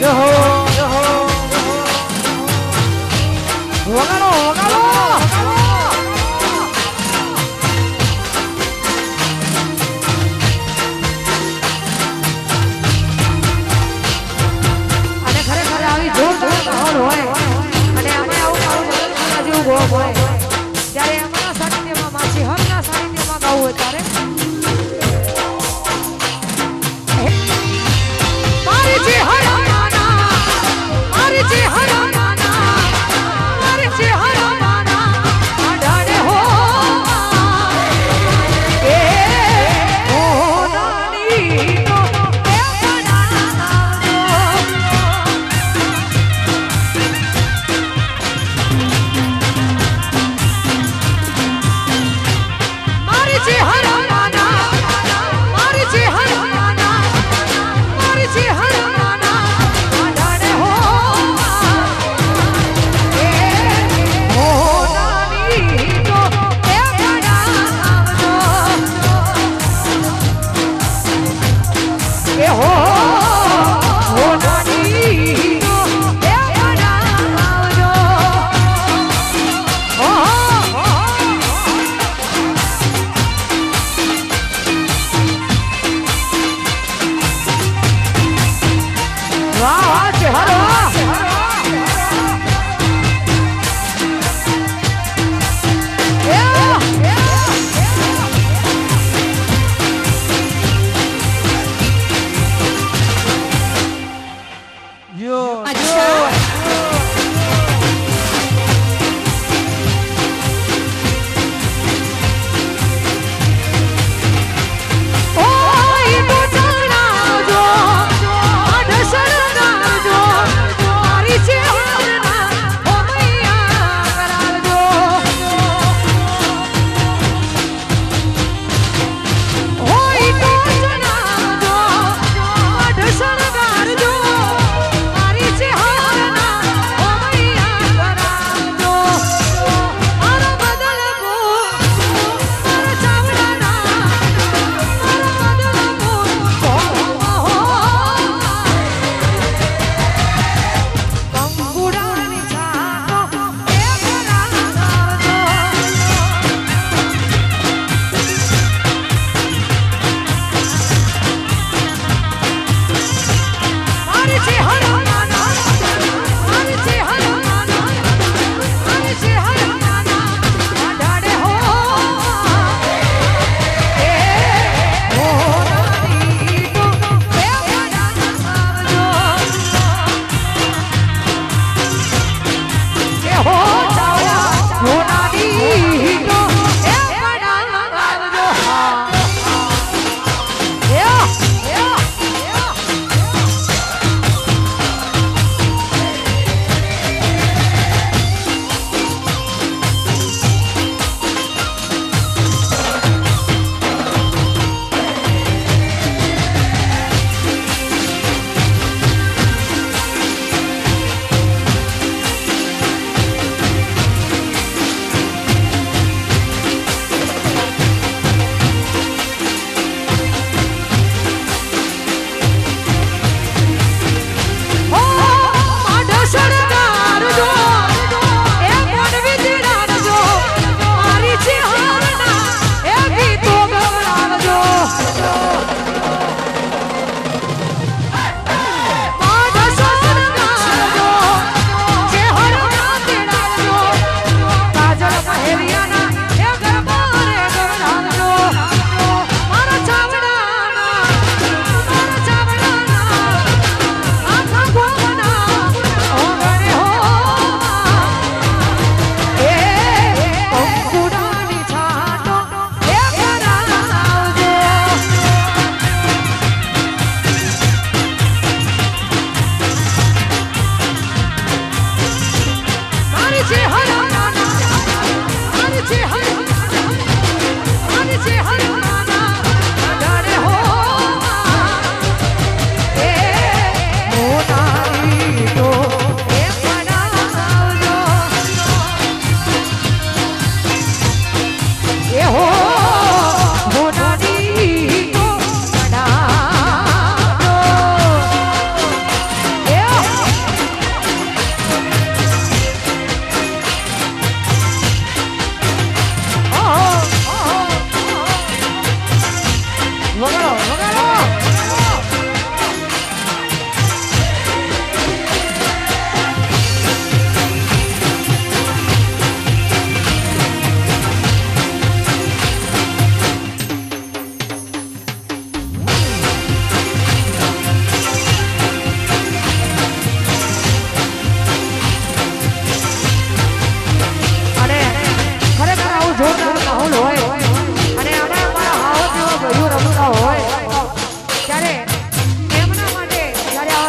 રહો વગાડો વગાડો. અને ખરેખર આવી જોર જોર માહોલ હોય, અને આમાં આવું મારું જેવું ગોપ હોય. ત્યારે અમારા સાનિધ્યમાં માસી હમના સાનિધ્યમાં ગાવું હોય ત્યારે Hari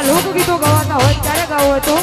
લોકગીતો ગવાતા હોય ત્યારે ગાવું તો